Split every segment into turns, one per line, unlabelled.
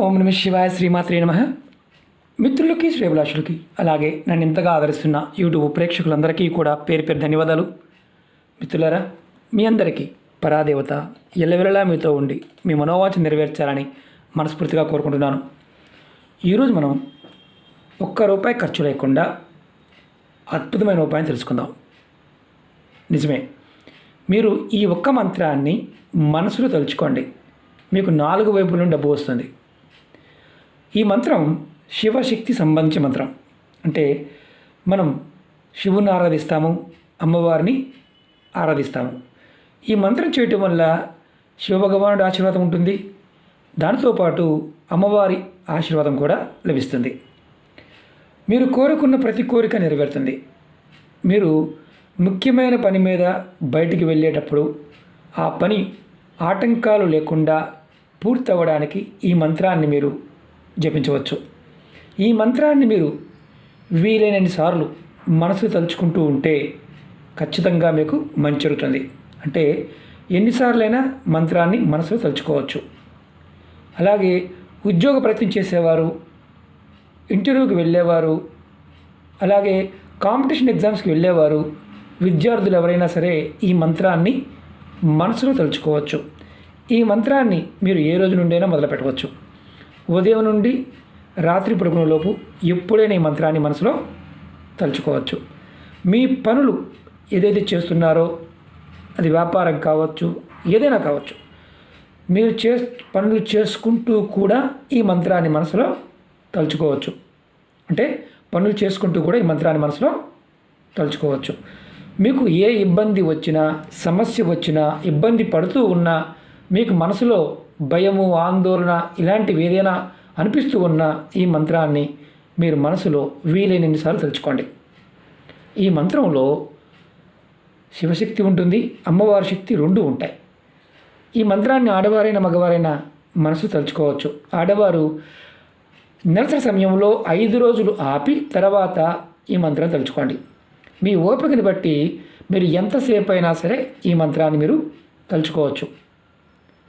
ఓం నమ శివాయ శ్రీమాత్రే నమ. మిత్రులకి శ్రేభిలాషులకి అలాగే నన్ను ఇంతగా ఆదరిస్తున్న యూట్యూబ్ ప్రేక్షకులందరికీ కూడా పేరు పేరు ధన్యవాదాలు. మిత్రులారా మీ అందరికీ పరాదేవత ఎల్లవెల్లలా మీతో ఉండి మీ మనోవాచ నెరవేర్చాలని మనస్ఫూర్తిగా కోరుకుంటున్నాను. ఈరోజు మనం ఒక్క రూపాయి ఖర్చు లేకుండా అద్భుతమైన ఉపాయం తెలుసుకుందాం. నిజమే మీరు ఈ ఒక్క మంత్రాన్ని మనసులో తలుచుకోండి. మీకు నాలుగు వైపుల నుండి డబ్బు వస్తుంది. ఈ మంత్రం శివశక్తి సంబంధించిన మంత్రం. అంటే మనం శివుని ఆరాధిస్తాము అమ్మవారిని ఆరాధిస్తాము. ఈ మంత్రం చేయటం వల్ల శివభగవానుడి ఆశీర్వాదం ఉంటుంది. దానితో పాటు అమ్మవారి ఆశీర్వాదం కూడా లభిస్తుంది. మీరు కోరుకున్న ప్రతి కోరిక నెరవేరుతుంది. మీరు ముఖ్యమైన పని మీద బయటికి వెళ్ళేటప్పుడు ఆ పని ఆటంకాలు లేకుండా పూర్తి అవ్వడానికి ఈ మంత్రాన్ని మీరు జపించవచ్చు. ఈ మంత్రాన్ని మీరు వీలైనన్ని సార్లు మనసు తలుచుకుంటూ ఉంటే ఖచ్చితంగా మీకు మంచి జరుగుతుంది. అంటే ఎన్నిసార్లైనా మంత్రాన్ని మనసులో తలుచుకోవచ్చు. అలాగే ఉద్యోగ ప్రయత్నం చేసేవారు ఇంటర్వ్యూకి వెళ్ళేవారు అలాగే కాంపిటీషన్ ఎగ్జామ్స్కి వెళ్ళేవారు విద్యార్థులు ఎవరైనా సరే ఈ మంత్రాన్ని మనసులో తలుచుకోవచ్చు. ఈ మంత్రాన్ని మీరు ఏ రోజు నుండైనా మొదలు పెట్టవచ్చు ఉదయం నుండి రాత్రి పడుకునే లోపు ఎప్పుడైనా ఈ మంత్రాన్ని మనసులో తలుచుకోవచ్చు. మీ పనులు ఏదైతే చేస్తున్నారో అది వ్యాపారం కావచ్చు ఏదైనా కావచ్చు మీరు చే పనులు చేసుకుంటూ కూడా ఈ మంత్రాన్ని మనసులో తలుచుకోవచ్చు. అంటే పనులు చేసుకుంటూ కూడా ఈ మంత్రాన్ని మనసులో తలుచుకోవచ్చు. మీకు ఏ ఇబ్బంది వచ్చినా సమస్య వచ్చినా ఇబ్బంది పడుతూ ఉన్నా మీకు మనసులో భయము ఆందోళన ఇలాంటివి ఏదైనా అనిపిస్తూ ఉన్న ఈ మంత్రాన్ని మీరు మనసులో వీలైనన్నిసార్లు తలుచుకోండి ఈ మంత్రంలో శివశక్తి ఉంటుంది అమ్మవారి శక్తి రెండు ఉంటాయి. ఈ మంత్రాన్ని ఆడవారైన మగవారైనా మనసు తలుచుకోవచ్చు. ఆడవారు నిరసన సమయంలో ఐదు రోజులు ఆపి తర్వాత ఈ మంత్రం తలుచుకోండి. మీ ఓపికని బట్టి మీరు ఎంతసేపు అయినా సరే ఈ మంత్రాన్ని మీరు తలుచుకోవచ్చు.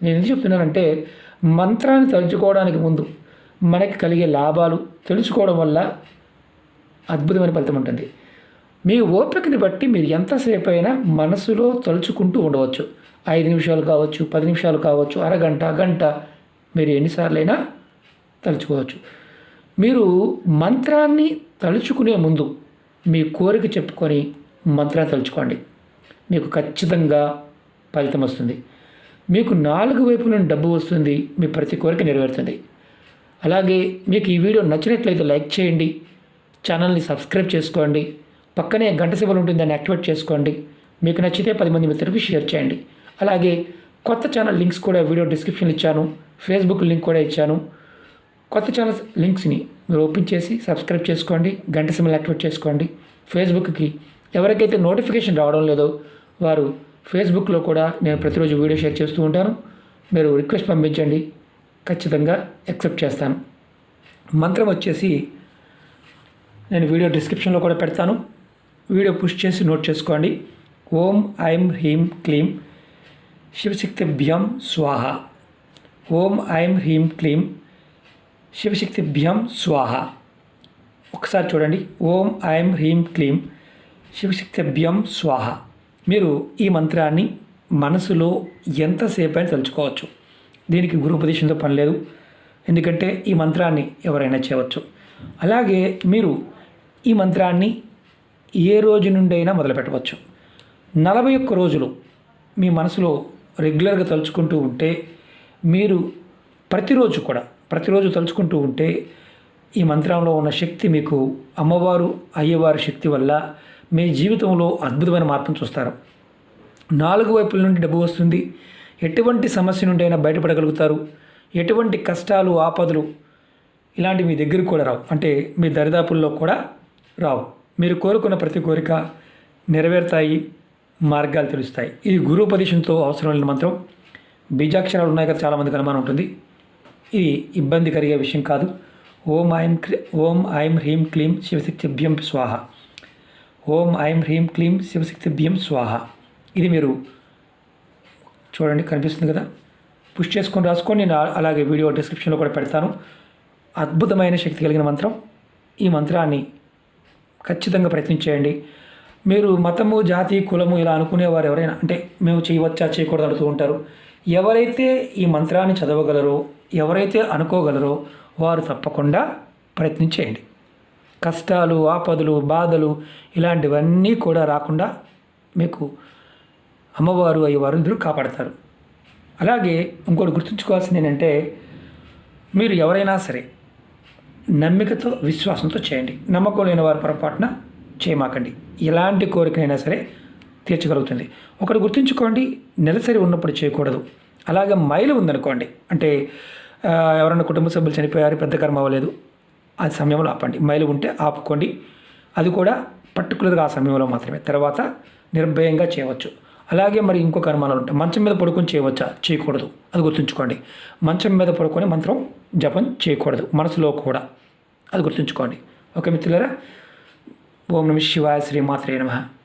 నేను ఎందుకు చెప్తున్నానంటే మంత్రాన్ని తలుచుకోవడానికి ముందు మనకి కలిగే లాభాలు తెలుసుకోవడం వల్ల అద్భుతమైన ఫలితం ఉంటుంది. మీ ఓపికని బట్టి మీరు ఎంతసేపు అయినా మనసులో తలుచుకుంటూ ఉండవచ్చు. ఐదు నిమిషాలు కావచ్చు పది నిమిషాలు కావచ్చు అరగంట గంట మీరు ఎన్నిసార్లైనా తలుచుకోవచ్చు. మీరు మంత్రాన్ని తలుచుకునే ముందు మీ కోరిక చెప్పుకొని మంత్రాన్ని తలుచుకోండి. మీకు ఖచ్చితంగా ఫలితం వస్తుంది. మీకు నాలుగు వైపుల నుండి డబ్బు వస్తుంది మీ ప్రతి కోరిక నెరవేరుతుంది. అలాగే మీకు ఈ వీడియో నచ్చినట్లయితే లైక్ చేయండి ఛానల్ని సబ్స్క్రైబ్ చేసుకోండి పక్కనే గంట సింబల్ ఉంటుంది దాన్ని యాక్టివేట్ చేసుకోండి మీకు నచ్చితే పది మంది మిత్రులకు షేర్ చేయండి. అలాగే కొత్త ఛానల్ లింక్స్ కూడా వీడియో డిస్క్రిప్షన్లో ఇచ్చాను ఫేస్బుక్ లింక్ కూడా ఇచ్చాను. కొత్త ఛానల్స్ లింక్స్ని మీరు ఓపెన్ చేసి సబ్స్క్రైబ్ చేసుకోండి గంట సింబల్ యాక్టివేట్ చేసుకోండి. ఫేస్బుక్కి ఎవరికైతే నోటిఫికేషన్ రావడం లేదో వారు ఫేస్బుక్లో కూడా నేను ప్రతిరోజు వీడియో షేర్ చేస్తూ ఉంటాను. మీరు రిక్వెస్ట్ పంపించండి. ఖచ్చితంగా యాక్సెప్ట్ చేస్తాను. మంత్రం వచ్చేసి నేను వీడియో డిస్క్రిప్షన్లో కూడా పెడతాను. వీడియో పుష్ చేసి నోట్ చేసుకోండి. ఓం ఐం హ్రీం క్లీం శివశక్తిభ్యం స్వాహ. ఓం ఐం హ్రీం క్లీం శివశక్తిభ్యం స్వాహ. ఒకసారి చూడండి. ఓం ఐం హ్రీం క్లీం శివశక్తిభ్యం స్వాహ. మీరు ఈ మంత్రాన్ని మనసులో ఎంతసేపు అయినా తలుచుకోవచ్చు. దీనికి గురుపదేశంతో పని లేదు. ఎందుకంటే ఈ మంత్రాన్ని ఎవరైనా చేయవచ్చు. అలాగే మీరు ఈ మంత్రాన్ని ఏ రోజు నుండి అయినా మొదలుపెట్టవచ్చు. నలభై ఒక్క రోజులు మీ మనసులో రెగ్యులర్గా తలుచుకుంటూ ఉంటే మీరు ప్రతిరోజు కూడా ప్రతిరోజు తలుచుకుంటూ ఉంటే ఈ మంత్రంలో ఉన్న శక్తి మీకు అమ్మవారు అయ్యవారి శక్తి వల్ల మీ జీవితంలో అద్భుతమైన మార్పును చూస్తారు. నాలుగు వైపుల నుండి డబ్బు వస్తుంది. ఎటువంటి సమస్య నుండి అయినా బయటపడగలుగుతారు. ఎటువంటి కష్టాలు ఆపదలు ఇలాంటి మీ దగ్గరకు కూడా రావు. అంటే మీ దరిదాపుల్లో కూడా రావు. మీరు కోరుకున్న ప్రతి కోరిక నెరవేరుతాయి మార్గాలు తెలుస్తాయి. ఇది గురుపదేశంతో అవసరం లేని మంత్రం. బీజాక్షరాలు ఉన్నాయి కదా చాలామందికి అనుమానం ఉంటుంది. ఇది ఇబ్బంది కలిగే విషయం కాదు. ఓం ఐం క్రీ ఓం ఐం హ్రీం క్లీం శివశక్తిభ్యం స్వాహ. ఓం ఐం హ్రీం క్లీం శివశక్తిభ్యం స్వాహ. ఇది మీరు చూడండి కనిపిస్తుంది కదా? పుష్ చేసుకొని రాసుకొని నేను అలాగే వీడియో డిస్క్రిప్షన్లో కూడా పెడతాను. అద్భుతమైన శక్తి కలిగిన మంత్రం. ఈ మంత్రాన్ని ఖచ్చితంగా ప్రయత్నించేయండి మీరు మతము జాతి కులము ఇలా అనుకునేవారు ఎవరైనా అంటే మేము చేయవచ్చా చేయకూడదు అడుగుతూ ఉంటారు. ఎవరైతే ఈ మంత్రాన్ని చదవగలరో ఎవరైతే అనుకోగలరో వారు తప్పకుండా ప్రయత్నించేయండి కష్టాలు ఆపదలు బాధలు ఇలాంటివన్నీ కూడా రాకుండా మీకు అమ్మవారు అయ్యవారు ఇద్దరు కాపాడతారు. అలాగే ఇంకోటి గుర్తుంచుకోవాల్సింది ఏంటంటే మీరు ఎవరైనా సరే నమ్మికతో విశ్వాసంతో చేయండి. నమ్మకం లేని వారి పొరపాటున చేయమాకండి. ఎలాంటి కోరికనైనా సరే తీర్చగలుగుతుంది. ఒకటి గుర్తుంచుకోండి నెలసరి ఉన్నప్పుడు చేయకూడదు. అలాగే మైలు ఉందనుకోండి. అంటే ఎవరైనా కుటుంబ సభ్యులు చనిపోయారు పెద్ద కర్మ అవ్వలేదు. ఆ సమయంలో ఆపండి. మైలు ఉంటే ఆపుకోండి. అది కూడా పర్టికులర్గా ఆ సమయంలో మాత్రమే. తర్వాత నిర్భయంగా చేయవచ్చు. అలాగే మరి ఇంకో కర్మాలు ఉంటాయి. మంచం మీద పడుకొని చేయవచ్చా? చేయకూడదు. అది గుర్తుంచుకోండి. మంచం మీద పడుకొని మంత్రం జపం చేయకూడదు. మనసులో కూడా అది గుర్తుంచుకోండి. ఓకే మిత్రులరా? ఓం నమ శివాయ శ్రీ మాత్రే నమః.